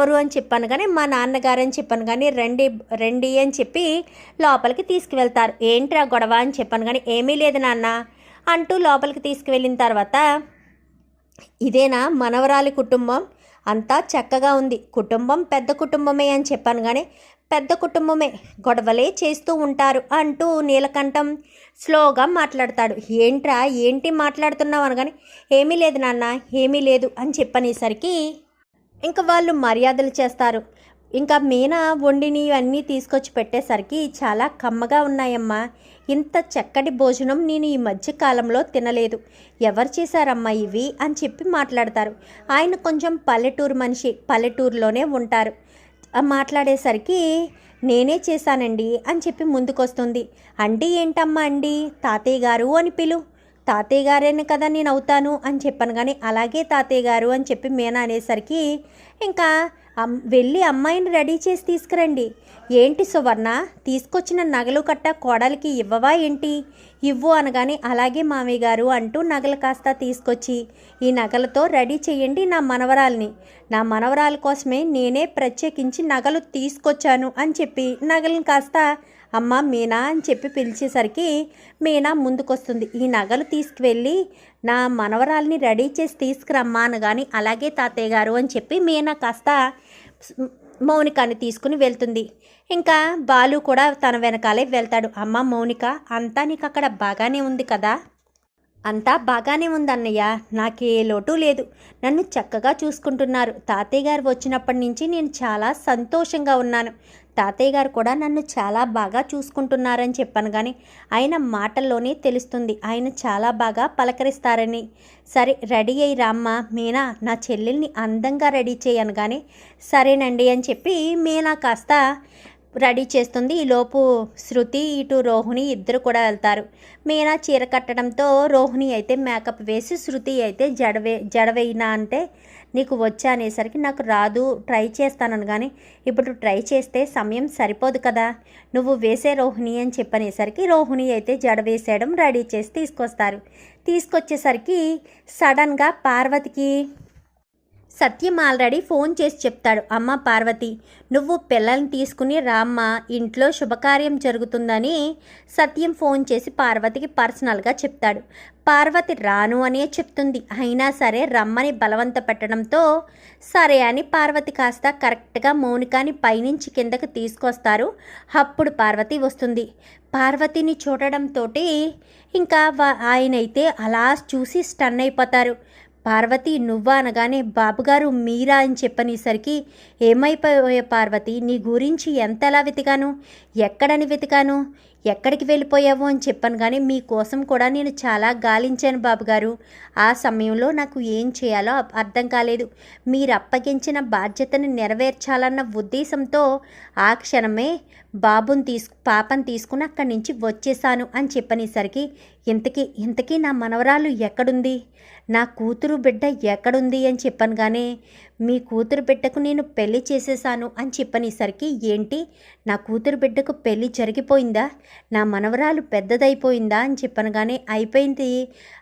ఎవరు అని చెప్పాను కానీ మా నాన్నగారు అని చెప్పాను కానీ రండి రండి అని చెప్పి లోపలికి తీసుకువెళ్తారు. ఏంట్రా గొడవ అని చెప్పాను కానీ ఏమీ లేదు నాన్న అంటూ లోపలికి తీసుకువెళ్ళిన తర్వాత ఇదేనా మనవరాలి కుటుంబం? అంతా చక్కగా ఉంది. కుటుంబం పెద్ద కుటుంబమే అని చెప్పాను కానీ పెద్ద కుటుంబమే. గొడవలే చేస్తూ ఉంటారు అంటూ నీలకంఠం స్లోగా మాట్లాడతాడు. ఏంట్రా ఏంటి మాట్లాడుతున్నావు అనగానే ఏమీ లేదు నాన్న ఏమీ లేదు అని చెప్పనేసరికి ఇంకా వాళ్ళు మర్యాదలు చేస్తారు. ఇంకా మీనా వండిని అన్నీ తీసుకొచ్చి పెట్టేసరికి చాలా కమ్మగా ఉన్నాయమ్మా. ఇంత చక్కటి భోజనం నేను ఈ మధ్య కాలంలో తినలేదు. ఎవరు చేశారమ్మా ఇవి అని చెప్పి మాట్లాడతారు. ఆయన కొంచెం పల్లెటూరు మనిషి పల్లెటూరులోనే ఉంటారు. మాట్లాడేసరికి నేనే చేశానండి అని చెప్పి ముందుకొస్తుంది. అండి ఏంటమ్మా అండి? తాతయ్య గారు అని పిలు. తాతయ్య గారేనే కదా నేను అవుతాను అని చెప్పాను. కానీ అలాగే తాతయ్య గారు అని చెప్పి మీనా అనేసరికి ఇంకా అమ్ వెళ్ళి అమ్మాయిని రెడీ చేసి తీసుకురండి. ఏంటి సువర్ణ? తీసుకొచ్చిన నగలు కట్ట కోడలికి ఇవ్వవా ఏంటి? ఇవ్వు అనగానే అలాగే మామయ్య గారు అంటూ నగలు కాస్త తీసుకొచ్చి ఈ నగలతో రెడీ చేయండి నా మనవరాల్ని. నా మనవరాల కోసమే నేనే ప్రత్యేకించి నగలు తీసుకొచ్చాను అని చెప్పి నగలను కాస్త అమ్మ మీనా అని చెప్పి పిలిచేసరికి మీనా ముందుకొస్తుంది. ఈ నగలు తీసుకువెళ్ళి నా మనవరాల్ని రెడీ చేసి తీసుకురమ్మాను కానీ అలాగే తాతయ్య గారు అని చెప్పి మీనా కాస్త మౌనికాని తీసుకుని వెళ్తుంది. ఇంకా బాలు కూడా తన వెనకాలే వెళ్తాడు. అమ్మ మౌనిక అంతా నీకు అక్కడ బాగానే ఉంది కదా? అంతా బాగానే ఉందన్నయ్య. నాకే లోటు లేదు. నన్ను చక్కగా చూసుకుంటున్నారు. తాతయ్య గారు వచ్చినప్పటి నుంచి నేను చాలా సంతోషంగా ఉన్నాను. తాతయ్య గారు కూడా నన్ను చాలా బాగా చూసుకుంటున్నారని చెప్పాను కానీ ఆయన మాటల్లోనే తెలుస్తుంది. ఆయన చాలా బాగా పలకరిస్తారని. సరే రెడీ అయ్యి రామ్మ మీనా నా చెల్లెల్ని అందంగా రెడీ చేయను కానీ సరేనండి అని చెప్పి మీనా కాస్త రెడీ చేస్తుంది. ఈలోపు శృతి ఇటు రోహిణి ఇద్దరు కూడా వెళ్తారు. మీనా చీర కట్టడంతో రోహిణి అయితే మేకప్ వేసి శృతి అయితే జడవే జడవేయినా అంటే నీకు వచ్చా అనేసరికి నాకు రాదు ట్రై చేస్తానని కానీ ఇప్పుడు ట్రై చేస్తే సమయం సరిపోదు కదా నువ్వు వేసే రోహిణి అని చెప్పనేసరికి రోహిణి అయితే జడ వేసేయడం రెడీ చేసి తీసుకొస్తారు. తీసుకొచ్చేసరికి సడన్గా పార్వతికి సత్యం ఆల్రెడీ ఫోన్ చేసి చెప్తాడు. అమ్మ పార్వతి నువ్వు పిల్లల్ని తీసుకుని రామ్మ ఇంట్లో శుభకార్యం జరుగుతుందని సత్యం ఫోన్ చేసి పార్వతికి పర్సనల్గా చెప్తాడు. పార్వతి రాను అనే చెప్తుంది. అయినా సరే రమ్మని బలవంత పెట్టడంతో సరే అని పార్వతి కాస్త కరెక్ట్గా మౌనికాని పైనుంచి కిందకి తీసుకొస్తారు. అప్పుడు పార్వతి వస్తుంది. పార్వతిని చూడడంతో ఇంకా వా- ఆయనైతే అలా చూసి స్టన్ అయిపోతారు. పార్వతి నువ్వా అనగానే బాబుగారు మీరా అని చెప్పనేసరికి ఏమైపోయే పార్వతి? నీ గురించి ఎంతలా వెతికాను? ఎక్కడని వెతికాను? ఎక్కడికి వెళ్ళిపోయావు అని చెప్పాను కానీ మీకోసం కూడా నేను చాలా గాలించాను బాబుగారు. ఆ సమయంలో నాకు ఏం చేయాలో అర్థం కాలేదు. మీరు అప్పగించిన బాధ్యతను నెరవేర్చాలన్న ఉద్దేశంతో ఆ క్షణమే బాబుని తీసుకు పాపని తీసుకుని అక్కడి నుంచి వచ్చేసాను అని చెప్పనేసరికి ఇంతకీ ఇంతకీ నా మనవరాలు ఎక్కడుంది? నా కూతురు బిడ్డ ఎక్కడుంది అని చెప్పాను కానీ మీ కూతురు బిడ్డకు నేను పెళ్ళి చేసేసాను అని చెప్పనేసరికి ఏంటి? నా కూతురు బిడ్డకు పెళ్ళి జరిగిపోయిందా? నా మనవరాలు పెద్దదైపోయిందా అని చెప్పాను కానీ అయిపోయింది.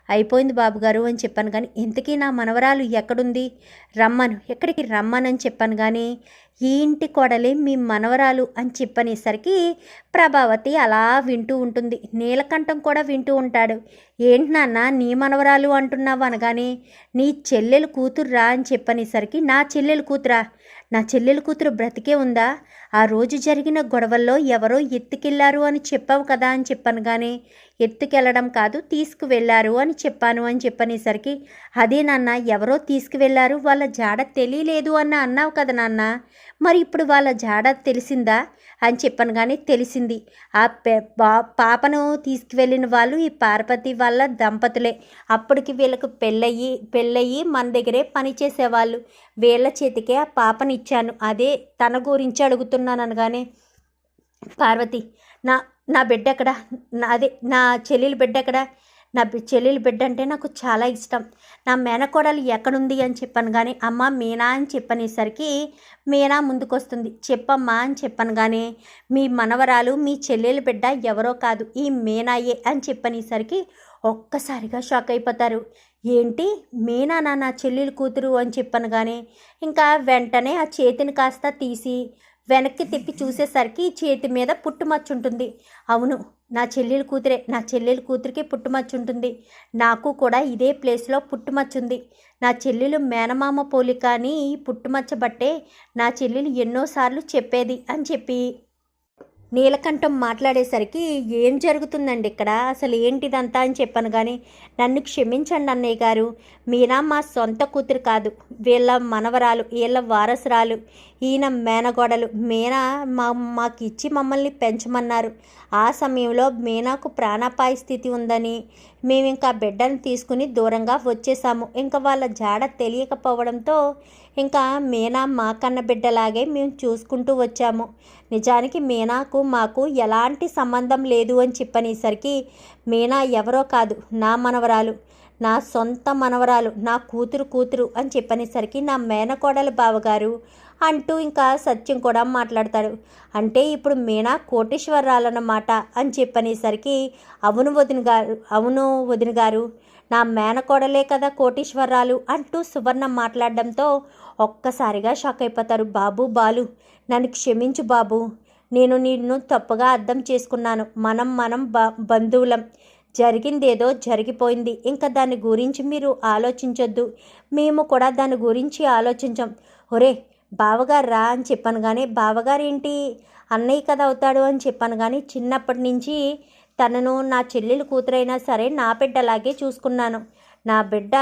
అయిపోయింది బాబుగారు అని చెప్పాను కానీ ఇంతకీ నా మనవరాలు ఎక్కడుంది? రమ్మను. ఎక్కడికి రమ్మనని చెప్పాను కానీ ఈ ఇంటి కోడలే మీ మనవరాలు అని చెప్పనేసరికి ప్రభావతి అలా వింటూ ఉంటుంది. నీలకంఠం కూడా వింటూ ఉంటాడు. ఏంటి నాన్న నీ మనవరాలు అంటున్నావు అనగానే నీ చెల్లెలు కూతురు రా అని చెప్పనేసరికి నా చెల్లెలు కూతురా? నా చెల్లెలు కూతురు బ్రతికే ఉందా? ఆ రోజు జరిగిన గొడవల్లో ఎవరో ఎత్తుకెళ్ళారు అని చెప్పావు కదా అని చెప్పాను కానీ ఎత్తుకెళ్ళడం కాదు తీసుకువెళ్ళారు అని చెప్పాను అని చెప్పనేసరికి అదే నాన్న ఎవరో తీసుకువెళ్ళారు వాళ్ళ జాడ తెలియలేదు అన్న అన్నావు కదా నాన్న. మరి ఇప్పుడు వాళ్ళ జాడ తెలిసిందా? అని చెప్పాను కానీ తెలిసింది. ఆ పే పా- పాపను తీసుకువెళ్ళిన వాళ్ళు ఈ పార్వతి వాళ్ళ దంపతులే. అప్పటికి వీళ్ళకు పెళ్ళయ్యి పెళ్ళయ్యి మన దగ్గరే పనిచేసేవాళ్ళు. వీళ్ళ చేతికే ఆ పాపని ఇచ్చాను. అదే తన గురించి అడుగుతున్నాను అనగానే పార్వతి నా నా బిడ్డ ఎక్కడ? నా అదే నా చెల్లెలు బిడ్డ ఎక్కడ? నా చెల్లెలు బిడ్డ అంటే నాకు చాలా ఇష్టం. నా మేనకోడలు ఎక్కడుంది అని చెప్పాను కానీ అమ్మ మీనా అని చెప్పనేసరికి మీనా ముందుకొస్తుంది. చెప్పమ్మా అని చెప్పాను కానీ మీ మనవరాలు మీ చెల్లెలు బిడ్డ ఎవరో కాదు ఈ మీనాయే అని చెప్పనేసరికి ఒక్కసారిగా షాక్ అయిపోతారు. ఏంటి? మీనానా నా చెల్లెలు కూతురు అని చెప్పాను కానీ ఇంకా వెంటనే ఆ చేతిని కాస్త తీసి వెనక్కి తిప్పి చూసేసరికి చేతి మీద పుట్టుమచ్చు ఉంటుంది. అవును నా చెల్లెలు కూతురే నా చెల్లెలు కూతురికి పుట్టుమచ్చు ఉంటుంది. నాకు కూడా ఇదే ప్లేస్లో పుట్టుమచ్చుంది నా చెల్లెలు మేనమామ పోలిక అని ఈ పుట్టుమచ్చ బట్టే నా చెల్లెలు ఎన్నోసార్లు చెప్పేది అని చెప్పి నీలకంఠం మాట్లాడేసరికి ఏం జరుగుతుందండి ఇక్కడ? అసలు ఏంటిదంతా అని చెప్పాను కానీ నన్ను క్షమించండి అన్నయ్య గారు. మీనా మా సొంత కూతురు కాదు. వీళ్ళ మనవరాలు వీళ్ళ వారసురాలు. ఈయన మేనగోడలు. మీనా మా మాకు ఇచ్చి మమ్మల్ని పెంచమన్నారు. ఆ సమయంలో మీనాకు ప్రాణాపాయ స్థితి ఉందని. మేము ఇంకా బిడ్డను తీసుకుని దూరంగా వచ్చేసాము. ఇంకా వాళ్ళ జాడ తెలియకపోవడంతో ఇంకా మీనా మా కన్న బిడ్డలాగే మేము చూసుకుంటూ వచ్చాము. నిజానికి మీనాకు మాకు ఎలాంటి సంబంధం లేదు అని చెప్పనేసరికి మీనా ఎవరో కాదు నా మనవరాలు. నా సొంత మనవరాలు నా కూతురు కూతురు అని చెప్పనేసరికి నా మేనకోడల బావగారు అంటూ ఇంకా సత్యం కూడా మాట్లాడతాడు. అంటే ఇప్పుడు మీనా కోటేశ్వరరాలన్నమాట అని చెప్పనేసరికి అవును వదిన గారు అవును వదిన గారు నా మేనకోడలే కదా కోటీశ్వరరాలు అంటూ సువర్ణ మాట్లాడడంతో ఒక్కసారిగా షాక్ అయిపోతారు. బాబు బాలు నన్ను క్షమించు బాబు నేను నిన్ను తప్పుగా అర్థం చేసుకున్నాను. మనం మనం బ బంధువులం. జరిగిందేదో జరిగిపోయింది. ఇంకా దాని గురించి మీరు ఆలోచించొద్దు. మేము కూడా దాని గురించి ఆలోచించాం. ఒరే బావగారు రా అని చెప్పాను కానీ బావగారు ఏంటి అన్నయ్య కదా అవుతాడు అని చెప్పాను కానీ చిన్నప్పటి నుంచి తనను నా చెల్లెలు కూతురైనా సరే నా బిడ్డలాగే చూసుకున్నాను. నా బిడ్డ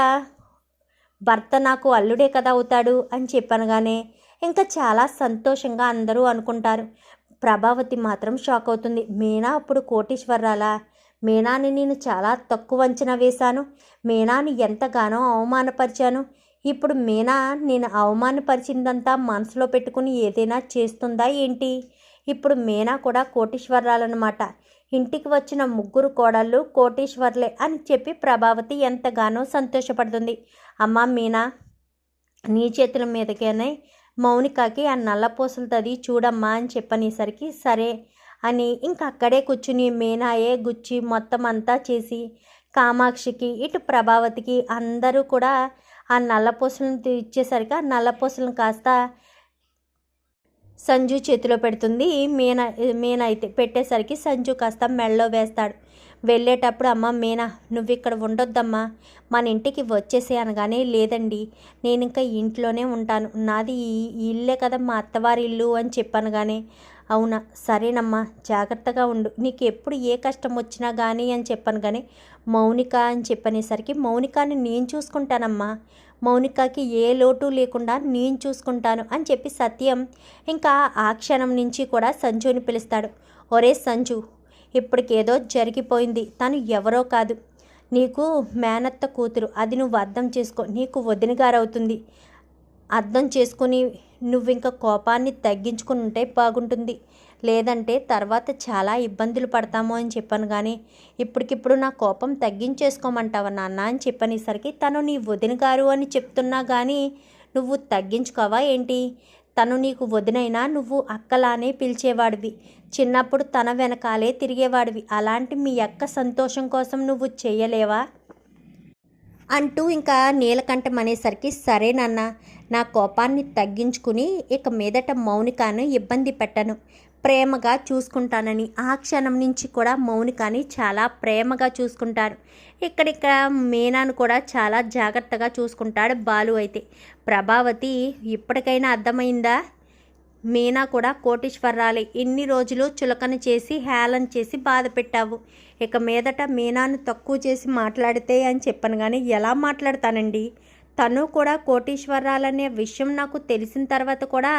భర్త నాకు అల్లుడే కదా అవుతాడు అని చెప్పాను కానీ ఇంకా చాలా సంతోషంగా అందరూ అనుకుంటారు. ప్రభావతి మాత్రం షాక్ అవుతుంది. మీనా అప్పుడు కోటీశ్వరరాలా? మీనాని నేను చాలా తక్కువ అంచనా వేశాను. మీనాని ఎంతగానో అవమానపరిచాను. ఇప్పుడు మీనా నేను అవమానపరిచిందంతా మనసులో పెట్టుకుని ఏదైనా చేస్తుందా ఏంటి? ఇప్పుడు మీనా కూడా కోటీశ్వరాలన్నమాట ఇంటికి వచ్చిన ముగ్గురు కోడళ్ళు కోటీశ్వర్లే అని చెప్పి ప్రభావతి ఎంతగానో సంతోషపడుతుంది. అమ్మ మీనా నీ చేతుల మీదకేనే మౌనికకి ఆ నల్లపూసలు తది చూడమ్మా అని చెప్పనేసరికి సరే అని ఇంక అక్కడే కూర్చుని మీనాయే గుచ్చి మొత్తం అంతా చేసి కామాక్షికి ఇటు ప్రభావతికి అందరూ కూడా ఆ నల్లపూసలను ఇచ్చేసరికి ఆ నల్లపూసలను కాస్త సంజు చేతిలో పెడుతుంది. మీన మీన అయితే పెట్టేసరికి సంజు కాస్త మెళ్ళలో వేస్తాడు. వెళ్ళేటప్పుడు అమ్మ మీనా నువ్వు ఇక్కడ ఉండొద్దమ్మా. మన ఇంటికి వచ్చేసే అనగానే లేదండి నేను ఇంకా ఇంట్లోనే ఉంటాను. నాది ఈ ఇల్లే కదా మా అత్తవారి ఇల్లు అని చెప్పాను కానీ అవునా సరేనమ్మా జాగ్రత్తగా ఉండు. నీకు ఎప్పుడు ఏ కష్టం వచ్చినా కానీ అని చెప్పాను కానీ మౌనిక అని చెప్పనేసరికి మౌనికాని నేను చూసుకుంటానమ్మా. మౌనికకి ఏ లోటు లేకుండా నేను చూసుకుంటాను అని చెప్పి సత్యం ఇంకా ఆ క్షణం నుంచి కూడా సంజుని పిలుస్తాడు. ఒరే సంజు ఇప్పటికేదో జరిగిపోయింది. తను ఎవరో కాదు. నీకు మేనత్త కూతురు. అది నువ్వు అర్థం చేసుకో. నీకు వదినగారవుతుంది అర్థం చేసుకుని నువ్వు ఇంకా కోపాన్ని తగ్గించుకుని ఉంటే బాగుంటుంది. లేదంటే తర్వాత చాలా ఇబ్బందులు పడతాము అని చెప్పాను కానీ ఇప్పటికిప్పుడు నా కోపం తగ్గించేసుకోమంటావా నాన్న అని చెప్పనేసరికి తను నీ వదిన గారు అని చెప్తున్నా కానీ నువ్వు తగ్గించుకోవా ఏంటి? తను నీకు వదినైనా నువ్వు అక్కలానే పిలిచేవాడివి. చిన్నప్పుడు తన వెనకాలే తిరిగేవాడివి. అలాంటి మీ అక్క సంతోషం కోసం నువ్వు చేయలేవా? అంటూ ఇంకా నీలకంఠం అనేసరికి సరేనన్నా నా కోపాన్ని తగ్గించుకుని ఇక మీదట మౌనికాను ఇబ్బంది పెట్టను. ప్రేమగా చూసుకుంటానని ఆ క్షణం నుంచి కూడా మౌనికాని చాలా ప్రేమగా చూసుకుంటారు ఇక్కడిక్కడ మీనాను కూడా చాలా జాగ్రత్తగా చూసుకుంటాడు బాలు అయితే. ప్రభావతి ఇప్పటికైనా అర్థమైందా? మీనా కూడా కోటీశ్వరాలి ఇన్ని రోజులు చులకన చేసి హేళన చేసి బాధ పెట్టావు. ఇక మీదట మీనాను తక్కువ చేసి మాట్లాడితే అని చెప్పాను కానీ ఎలా మాట్లాడతానండి? తను కూడా కోటీశ్వరాలనే విషయం నాకు తెలిసిన తర్వాత కూడా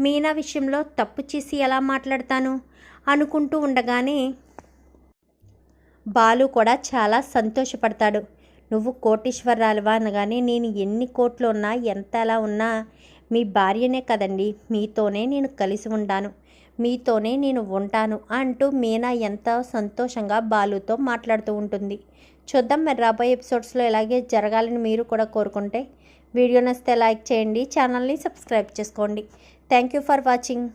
మీనా విషయంలో తప్పు చేసి ఎలా మాట్లాడతాను అనుకుంటూ ఉండగానే బాలు కూడా చాలా సంతోషపడతాడు. నువ్వు కోటీశ్వరరాలు అనగానే నేను ఎన్ని కోట్లు ఉన్నా ఎంత ఎలా ఉన్నా మీ భార్యనే కదండి మీతోనే నేను కలిసి ఉంటాను మీతోనే నేను ఉంటాను అంటూ మీనా ఎంత సంతోషంగా బాలుతో మాట్లాడుతూ ఉంటుంది. చూద్దాం మరి రాబోయే ఎపిసోడ్స్లో ఇలాగే జరగాలని మీరు కూడా కోరుకుంటే. వీడియో నచ్చితే లైక్ చేయండి ఛానల్ని సబ్స్క్రైబ్ చేసుకోండి. Thank you for watching.